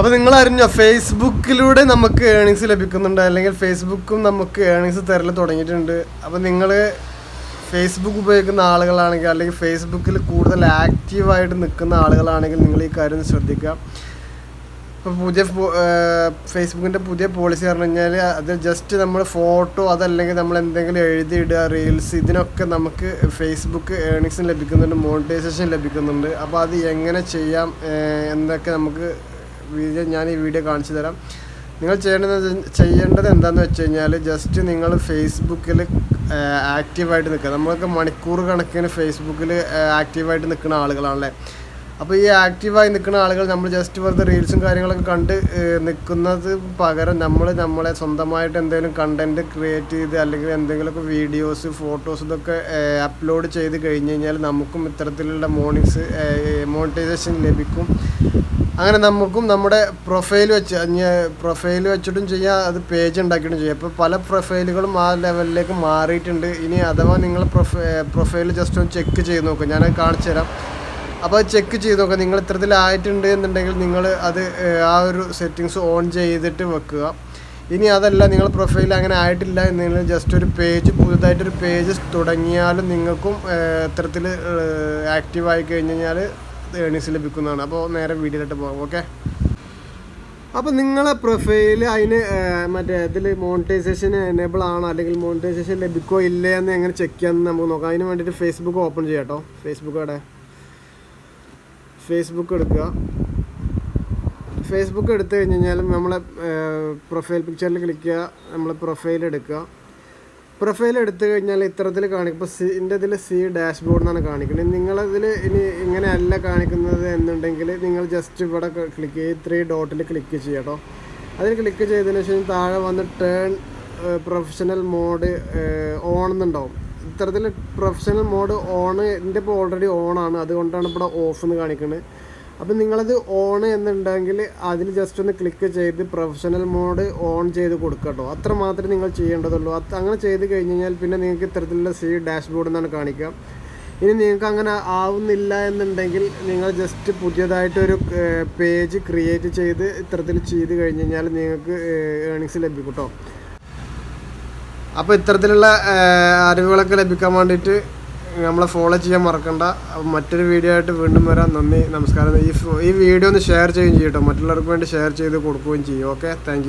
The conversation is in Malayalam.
അപ്പോൾ നിങ്ങൾ അറിഞ്ഞോ ഫേസ്ബുക്കിലൂടെ നമുക്ക് ഏണിങ്സ് ലഭിക്കുന്നുണ്ട് അല്ലെങ്കിൽ ഫേസ്ബുക്കും നമുക്ക് ഏണിങ്സ് തരൽ തുടങ്ങിയിട്ടുണ്ട്. അപ്പോൾ നിങ്ങൾ ഫേസ്ബുക്ക് ഉപയോഗിക്കുന്ന ആളുകളാണെങ്കിൽ അല്ലെങ്കിൽ ഫേസ്ബുക്കിൽ കൂടുതൽ ആക്റ്റീവായിട്ട് നിൽക്കുന്ന ആളുകളാണെങ്കിൽ നിങ്ങൾ ഈ കാര്യം ശ്രദ്ധിക്കുക. ഇപ്പോൾ പുതിയ ഫേസ്ബുക്കിന്റെ പുതിയ പോളിസി പറഞ്ഞു കഴിഞ്ഞാൽ അത് ജസ്റ്റ് നമ്മൾ ഫോട്ടോ അതല്ലെങ്കിൽ നമ്മൾ എന്തെങ്കിലും എഴുതിയിടുക റീൽസ് ഇതിനൊക്കെ നമുക്ക് ഫേസ്ബുക്ക് ഏണിങ്സും ലഭിക്കുന്നുണ്ട് മോണിറ്റൈസേഷൻ ലഭിക്കുന്നുണ്ട്. അപ്പോൾ അത് എങ്ങനെ ചെയ്യാം എന്നൊക്കെ നമുക്ക് വീഡിയോ ഞാൻ ഈ വീഡിയോ കാണിച്ചു തരാം. നിങ്ങൾ ചെയ്യേണ്ടത് ചെയ്യേണ്ടത് എന്താണെന്ന് വെച്ച് കഴിഞ്ഞാൽ ജസ്റ്റ് നിങ്ങൾ ഫേസ്ബുക്കിൽ ആക്റ്റീവായിട്ട് നിൽക്കുക. നമ്മളൊക്കെ മണിക്കൂർ കണക്കിന് ഫേസ്ബുക്കിൽ ആക്റ്റീവായിട്ട് നിൽക്കുന്ന ആളുകളാണല്ലേ? അപ്പോൾ ഈ ആക്റ്റീവായി നിൽക്കുന്ന ആളുകൾ നമ്മൾ ജസ്റ്റ് വെറുതെ റീൽസും കാര്യങ്ങളൊക്കെ കണ്ട് നിൽക്കുന്നത് പകരം നമ്മൾ നമ്മളെ സ്വന്തമായിട്ട് എന്തെങ്കിലും കണ്ടന്റ് ക്രിയേറ്റ് ചെയ്ത് അല്ലെങ്കിൽ എന്തെങ്കിലുമൊക്കെ വീഡിയോസ് ഫോട്ടോസ് ഇതൊക്കെ അപ്ലോഡ് ചെയ്ത് കഴിഞ്ഞ് കഴിഞ്ഞാൽ നമുക്കും ഇത്തരത്തിലുള്ള മോണിങ്സ് മോണിറ്റൈസേഷൻ ലഭിക്കും. അങ്ങനെ നമുക്കും നമ്മുടെ പ്രൊഫൈൽ വെച്ച് പ്രൊഫൈൽ വെച്ചിട്ടും ചെയ്യാം അത് പേജ് ഉണ്ടാക്കിയിട്ടും ചെയ്യാം. അപ്പോൾ പല പ്രൊഫൈലുകളും ആ ലെവലിലേക്ക് മാറിയിട്ടുണ്ട്. ഇനി അഥവാ നിങ്ങൾ പ്രൊഫൈൽ ജസ്റ്റ് ഒന്ന് ചെക്ക് ചെയ്ത് നോക്കുക ഞാനത് കാണിച്ചു തരാം അപ്പോൾ ചെക്ക് ചെയ്ത് നോക്കുക നിങ്ങൾ ഇത്തരത്തിലായിട്ടുണ്ട് എന്നുണ്ടെങ്കിൽ നിങ്ങൾ അത് ആ ഒരു സെറ്റിങ്സ് ഓൺ ചെയ്തിട്ട് വെക്കുക. ഇനി അതല്ല നിങ്ങൾ പ്രൊഫൈൽ അങ്ങനെ ആയിട്ടില്ല എന്നെങ്കിൽ ജസ്റ്റ് ഒരു പേജ് പുതുതായിട്ടൊരു പേജ് തുടങ്ങിയാലും നിങ്ങൾക്കും ഇത്തരത്തിൽ ആക്റ്റീവ് ആയി കഴിഞ്ഞ് കഴിഞ്ഞാൽ ഏണിങ്സ് ലഭിക്കുന്നതാണ്. അപ്പോൾ നേരെ വീഡിയോയിലോട്ട് പോകാം ഓക്കെ അപ്പോൾ നിങ്ങളെ പ്രൊഫൈൽ അതിന് മറ്റേ ഇതിൽ മോണിറ്റൈസേഷൻ എനേബിൾ ആണോ? അല്ലെങ്കിൽ മോണിറ്റൈസേഷൻ ലഭിക്കോ ഇല്ലേ എന്ന് എങ്ങനെ ചെക്ക് ചെയ്യാമെന്ന് നമുക്ക് നോക്കാം. അതിന് വേണ്ടിയിട്ട് ഫേസ്ബുക്ക് ഓപ്പൺ ചെയ്യാം കേട്ടോ ഫേസ്ബുക്ക് അവിടെ ഫേസ്ബുക്ക് എടുക്കുക. ഫേസ്ബുക്ക് എടുത്തു കഴിഞ്ഞ് കഴിഞ്ഞാൽ നമ്മളെ പ്രൊഫൈൽ പിക്ചറിൽ ക്ലിക്ക് ചെയ്യുക നമ്മളെ പ്രൊഫൈൽ എടുക്കുക. പ്രൊഫൈൽ എടുത്തു കഴിഞ്ഞാൽ ഇത്തരത്തിൽ കാണിക്കും ഇപ്പോൾ സി എന്റെ ഇതിൽ സി ഡാഷ്ബോർഡ് എന്നാണ് കാണിക്കുന്നത് നിങ്ങളതിൽ ഇനി ഇങ്ങനെയല്ല കാണിക്കുന്നത് എന്നുണ്ടെങ്കിൽ നിങ്ങൾ ജസ്റ്റ് ഇവിടെ ക്ലിക്ക് ചെയ്ത് ത്രീ ഡോട്ടിൽ ക്ലിക്ക് ചെയ്യുക കേട്ടോ അതിൽ ക്ലിക്ക് ചെയ്തതിന് ശേഷം താഴെ വന്ന് ടേൺ പ്രൊഫഷണൽ മോഡ് ഓൺ എന്നുണ്ടാവും ഇത്തരത്തിൽ പ്രൊഫഷണൽ മോഡ് ഓൺ എന്റെ ഇപ്പോൾ ഓൾറെഡി ആണ്. അതുകൊണ്ടാണ് ഇവിടെ ഓഫ് എന്ന് കാണിക്കുന്നത് അപ്പം നിങ്ങളത് ഓൺ എന്നുണ്ടെങ്കിൽ അതിൽ ജസ്റ്റ് ഒന്ന് ക്ലിക്ക് ചെയ്ത് പ്രൊഫഷണൽ മോഡ് ഓൺ ചെയ്ത് കൊടുക്കുക കേട്ടോ അത്ര മാത്രമേ നിങ്ങൾ ചെയ്യേണ്ടതുള്ളൂ. അത് അങ്ങനെ ചെയ്ത് കഴിഞ്ഞ് കഴിഞ്ഞാൽ പിന്നെ നിങ്ങൾക്ക് ഇത്തരത്തിലുള്ള സി ഡാഷ്ബോർഡ് എന്നാണ് കാണിക്കുക. ഇനി നിങ്ങൾക്ക് അങ്ങനെ ആവുന്നില്ല എന്നുണ്ടെങ്കിൽ നിങ്ങൾ ജസ്റ്റ് പുതിയതായിട്ടൊരു പേജ് ക്രിയേറ്റ് ചെയ്ത് ഇത്തരത്തിൽ ചെയ്ത് കഴിഞ്ഞ് കഴിഞ്ഞാൽ നിങ്ങൾക്ക് ഏണിങ്സ് ലഭിക്കും കേട്ടോ അപ്പോൾ ഇത്തരത്തിലുള്ള അറിവുകളൊക്കെ ലഭിക്കാൻ വേണ്ടിയിട്ട് നമ്മളെ ഫോളോ ചെയ്യാൻ മറക്കണ്ട. മറ്റൊരു വീഡിയോ ആയിട്ട് വീണ്ടും വരാം. നന്ദി നമസ്കാരം. ഈ ഈ വീഡിയോ ഒന്ന് ഷെയർ ചെയ്യുകയും ചെയ്യും കേട്ടോ മറ്റുള്ളവർക്ക് വേണ്ടി ഷെയർ ചെയ്ത് കൊടുക്കുകയും ചെയ്യും. Okay thank